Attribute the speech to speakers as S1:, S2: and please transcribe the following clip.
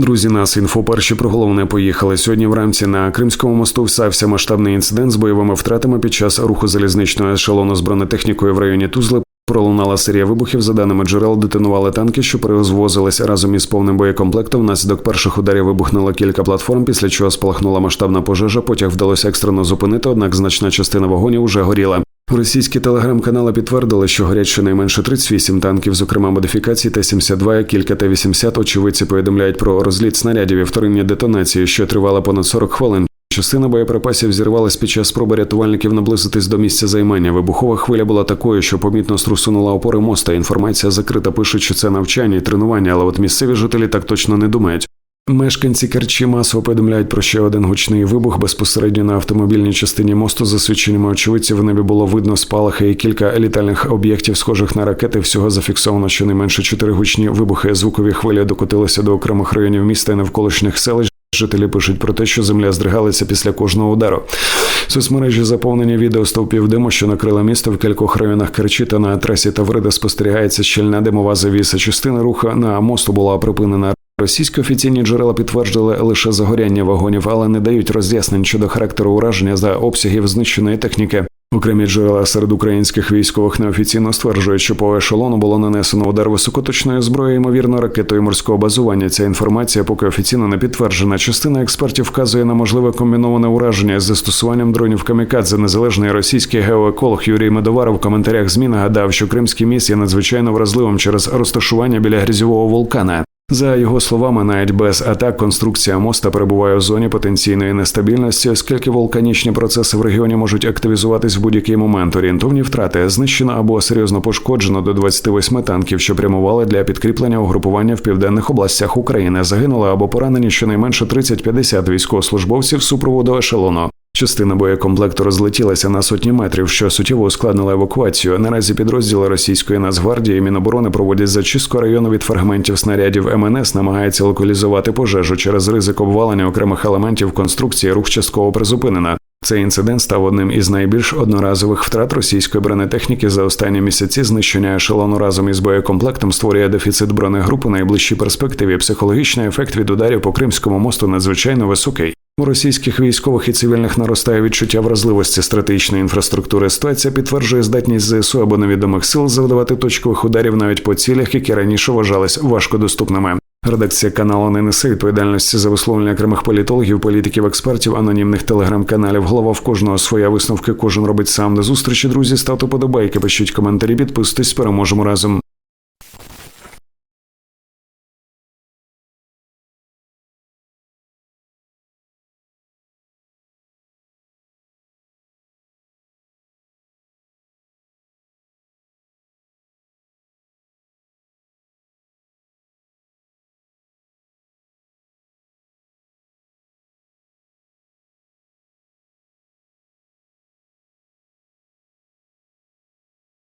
S1: Друзі, нас інфо перші про головне поїхали. Сьогодні вранці на Кримському мосту стався масштабний інцидент з бойовими втратами під час руху залізничного ешелону з бронетехнікою в районі Тузли. Пролунала серія вибухів. За даними джерел, детонували танки, що перезвозились разом із повним боєкомплектом. Внаслідок перших ударів вибухнуло кілька платформ, після чого спалахнула масштабна пожежа. Потяг вдалося екстрено зупинити, однак значна частина вагонів уже горіла. Російські телеграм-канали підтвердили, що горять щонайменше 38 танків, зокрема модифікацій Т-72, кілька Т-80. Очевидці повідомляють про розліт снарядів і вторинні детонації, що тривали понад 40 хвилин. Частина боєприпасів зірвалась під час спроби рятувальників наблизитись до місця займання. Вибухова хвиля була такою, що помітно струсунула опори моста. Інформація закрита пишуть, що це навчання і тренування, але от місцеві жителі так точно не думають. Мешканці Керчі масово повідомляють про ще один гучний вибух безпосередньо на автомобільній частині мосту. За свідченнями очевидців в небі було видно спалахи і кілька літальних об'єктів, схожих на ракети. Всього зафіксовано щонайменше чотири гучні вибухи. Звукові хвилі докотилися до окремих районів міста і навколишніх селищ. Жителі пишуть про те, що земля здригалася після кожного удару. Соцмережі заповнені відео стовпів диму, що накрила місто в кількох районах Керчі та на трасі Таврида спостерігається щільна димова завіса. Частина руху на мосту була припинена. Російські офіційні джерела підтвердили лише загоряння вагонів, але не дають роз'яснень щодо характеру ураження за обсягів знищеної техніки. Окремі джерела серед українських військових неофіційно стверджують, що по ешелону було нанесено удар високоточної зброї, ймовірно, ракетою морського базування. Ця інформація поки офіційно не підтверджена. Частина експертів вказує на можливе комбіноване ураження з застосуванням дронів камікадзе. Незалежний російський геоеколог Юрій Медоваров в коментарях ЗМІ нагадав, що кримський міст є надзвичайно вразливим через розташування біля грязьового вулкана. За його словами, навіть без атак конструкція моста перебуває у зоні потенційної нестабільності, оскільки вулканічні процеси в регіоні можуть активізуватись в будь-який момент. Орієнтовні втрати знищено або серйозно пошкоджено до 28 танків, що прямували для підкріплення угрупування в південних областях України. Загинули або поранені щонайменше 30-50 військовослужбовців супроводу ешелону. Частина боєкомплекту розлетілася на сотні метрів, що суттєво ускладнила евакуацію. Наразі підрозділи російської нацгвардії і Міноборони проводять зачистку району від фрагментів снарядів. МНС намагається локалізувати пожежу через ризик обвалення окремих елементів конструкції. Рух частково призупинено. Цей інцидент став одним із найбільш одноразових втрат російської бронетехніки за останні місяці. Знищення ешелону разом із боєкомплектом створює дефіцит бронегруп у найближчій перспективі. Психологічний ефект від ударів по Кримському мосту надзвичайно високий. У російських військових і цивільних наростає відчуття вразливості стратегічної інфраструктури. Ситуація підтверджує здатність ЗСУ або невідомих сил завдавати точкових ударів навіть по цілях, які раніше вважались важкодоступними. Редакція каналу не несе відповідальності за висловлення окремих політологів, політиків, експертів, анонімних телеграм-каналів. Голова в кожного своя висновки. Кожен робить сам до зустрічі. Друзі, ставте подобайки, пишіть коментарі, підписуйтесь, переможемо разом.